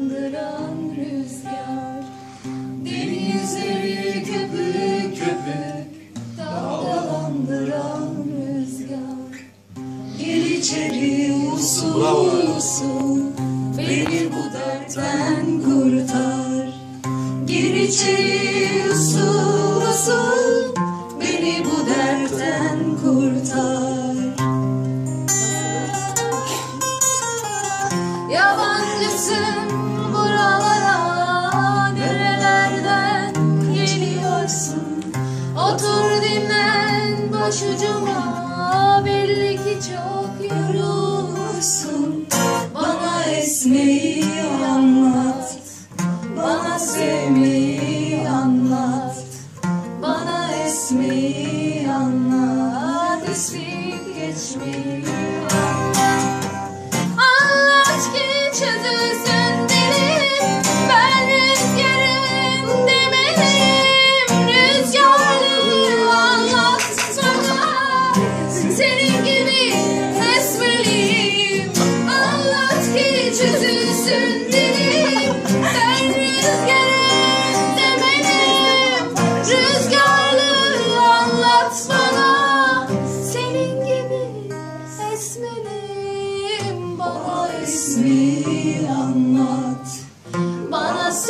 Dalgalandıran rüzgar Denizleri köpük köpük Dalgalandıran rüzgar. Gel içeri usul usul Beni bu dertten kurtar. Gir içeri usul usul Beni bu dertten kurtar. Yabancısın Esmeyi anlat Esmeyip geçmeyi anlat. Anlat ki Ben rüzgarım demeliyim Rüzgarlı anlatsana Senin gibi esmeliyim Anlat ki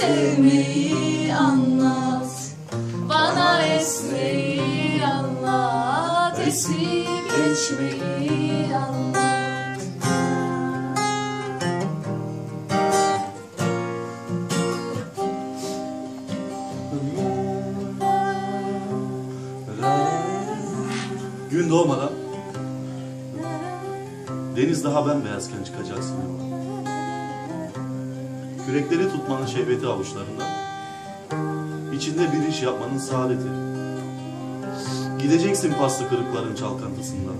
sevmeyi anlat Bana esmeyi anlat Esip geçmeyi anlat Gün doğmadan deniz daha bembeyazken çıkacaksın yola. Kürekleri tutmanın şehveti avuçlarında. İçinde bir iş yapmanın saadeti. Gideceksin paslı kırıkların çalkantısından.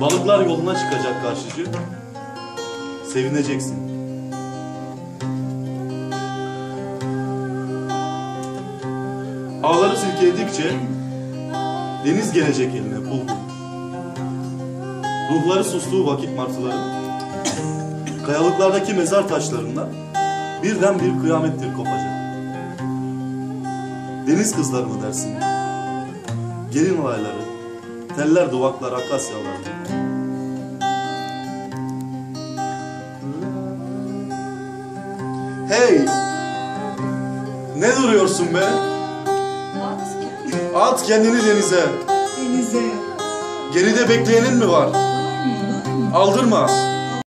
Balıklar yoluna çıkacak karşıcı. Sevineceksin. Ağları silkeledikçe deniz gelecek eline pul. Ruhları sustuğu vakit martıların kayalıklardaki mezar taşlarından birden bir kıyamettir kopacak. Deniz kızları mı dersin? Gelin olayları, teller duvaklar, akasyalar. Hey! Ne duruyorsun be? At kendini denize. Denize Geride bekleyenin mi var? Aldırma.